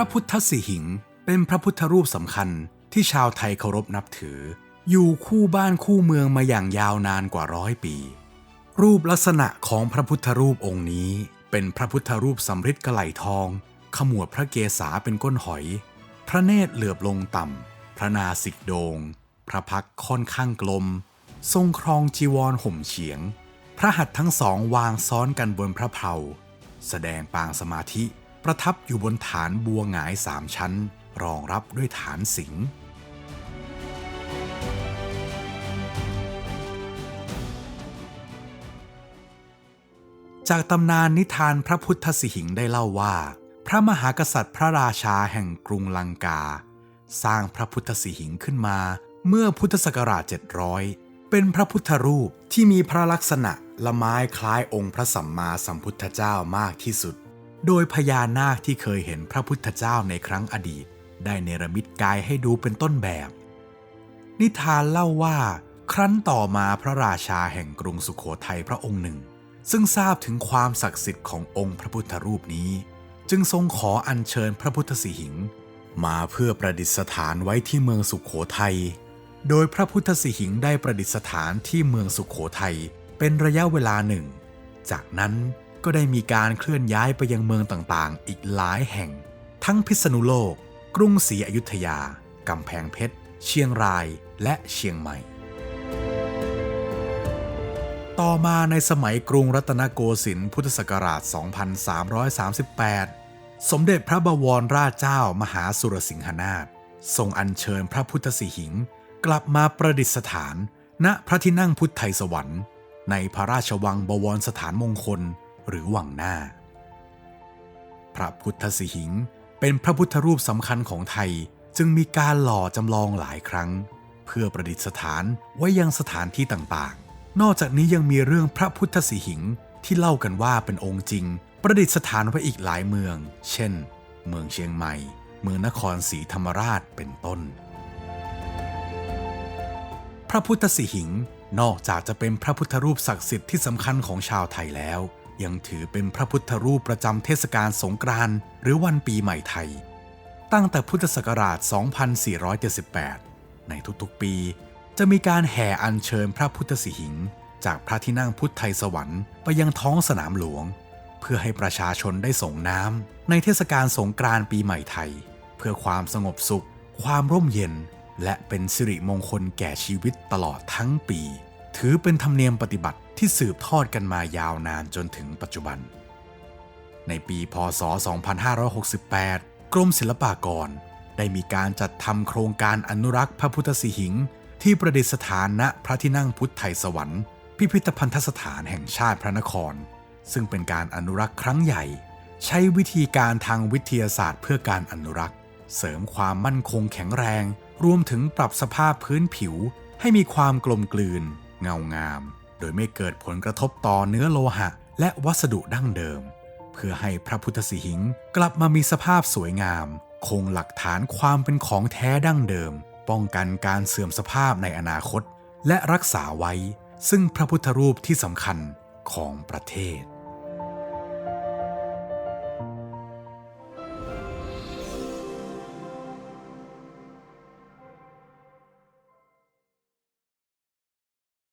ระพุทธสิหิง เป็นพระพุทธรูปสำคัญที่ชาวไทยเคารพนับถือ อยู่คู่บ้านคู่เมืองมาอย่างยาวนานกว่าร้อยปี รูปลักษณะของพระพุทธรูปองค์นี้ เป็นพระพุทธรูปสำริดกระไหลทอง ขมวดพระเกศาเป็นก้นหอย พระเนตรเหลือบลงต่ำ พระนาสิกโดง พระพักค่อนข้างกลม ทรงครองจีวรห่มเฉียง พระหัตถ์ทั้งสองวางซ้อนกันบนพระเพลาแสดงปางสมาธิ ประทับอยู่บนฐานบัวหงายสามชั้น รองรับด้วยฐานสิงห์จากตำนานนิทานพระพุทธสิหิงได้เล่าว่า พระมหากษัตริย์พระราชาแห่งกรุงลังกา สร้างพระพุทธสิหิงขึ้นมาเมื่อพุทธศักราช 700 เป็นพระพุทธรูปที่มีพระลักษณะละไม้คล้ายองค์พระสัมมาสัมพุทธเจ้ามากที่สุด โดยพญานาคที่เคยเห็นพระพุทธเจ้าในครั้งอดีต ได้เนรมิตกายให้ดูเป็นต้นแบบ นิทานเล่าว่า ครั้นต่อมาพระราชาแห่งกรุงสุขโขทัยพระองค์หนึ่ง ซึ่งทราบถึงความศักดิ์สิทธิ์ขององค์พระพุทธรูปนี้ จึงทรงขออัญเชิญพระพุทธสิหิงค์มาเพื่อประดิษฐานไว้ที่เมืองสุขโขทัยโดยพระพุทธสิหิงค์ได้ประดิษฐานที่เมืองสุขโขทัยเป็นระยะเวลาหนึ่ง จากนั้น ก็ได้มีการเคลื่อนย้ายไปยังเมืองต่างๆ อีกหลายแห่ง ทั้งพิษณุโลก กรุงศรีอยุธยา กำแพงเพชร เชียงราย และเชียงใหม่ ต่อมาในสมัยกรุงรัตนโกสินทร์พุทธศักราช 2338 สมเด็จพระบวรราชเจ้ามหาสุรสิงหนาถทรงอัญเชิญพระพุทธสิหิง กลับมาประดิษฐาน ณพระที่นั่งพุทธไทยสวรรค์ ในพระราชวังบวรสถานมงคล หรือวังหน้า พระพุทธสิหิงเป็นพระพุทธรูปสำคัญของไทยจึงมีการหล่อจำลองหลายครั้ง เพื่อประดิษฐานไว้ยังสถานที่ต่างๆ นอกจากนี้ยังมีเรื่องพระพุทธสิหิงที่เล่ากันว่าเป็นองค์จริง ประดิษฐานไว้อีกหลายเมือง เช่น เมืองเชียงใหม่ เมืองนครศรีธรรมราชเป็นต้น พระพุทธสิหิงนอกจากจะเป็นพระพุทธรูปศักดิ์สิทธิ์ที่สำคัญของชาวไทยแล้ว ยังถือเป็นพระพุทธรูปประจำเทศกาลสงกรานต์หรือวันปีใหม่ไทย ตั้งแต่พุทธศักราช 2478 ในทุกๆ ปี จะมีการแห่อัญเชิญพระพุทธสิหิงค์จากพระที่นั่งพุทธไทยสวรรค์ไปยังท้องสนามหลวง เพื่อให้ประชาชนได้ส่งน้ำในเทศกาลสงกรานต์ปีใหม่ไทย เพื่อความสงบสุข ความร่มเย็น และเป็นสิริมงคลแก่ชีวิตตลอดทั้งปี ถือเป็นธรรมเนียมปฏิบัติที่สืบทอดกันมายาวนานจนถึงปัจจุบัน ในปีพศ 2568 กรมศิลปากร ได้มีการจัดทำโครงการอนุรักษ์พระพุทธสิหิง ที่ประดิษฐานณพระที่นั่งพุทธไทยสวรรค์พิพิธภัณฑสถานแห่งชาติพระนคร ซึ่งเป็นการอนุรักษ์ครั้งใหญ่ ใช้วิธีการทางวิทยาศาสตร์เพื่อการอนุรักษ์ เสริมความมั่นคงแข็งแรง รวมถึงปรับสภาพพื้นผิวให้มีความกลมกลืน เงางาม โดยไม่เกิดผลกระทบต่อเนื้อโลหะ และวัสดุดั้งเดิม เพื่อให้พระพุทธสิหิงค์กลับมามีสภาพสวยงาม คงหลักฐานความเป็นของแท้ดั้งเดิม ป้องกันการเสื่อมสภาพในอนาคต และรักษาไว้ซึ่งพระพุทธรูปที่สำคัญของประเทศ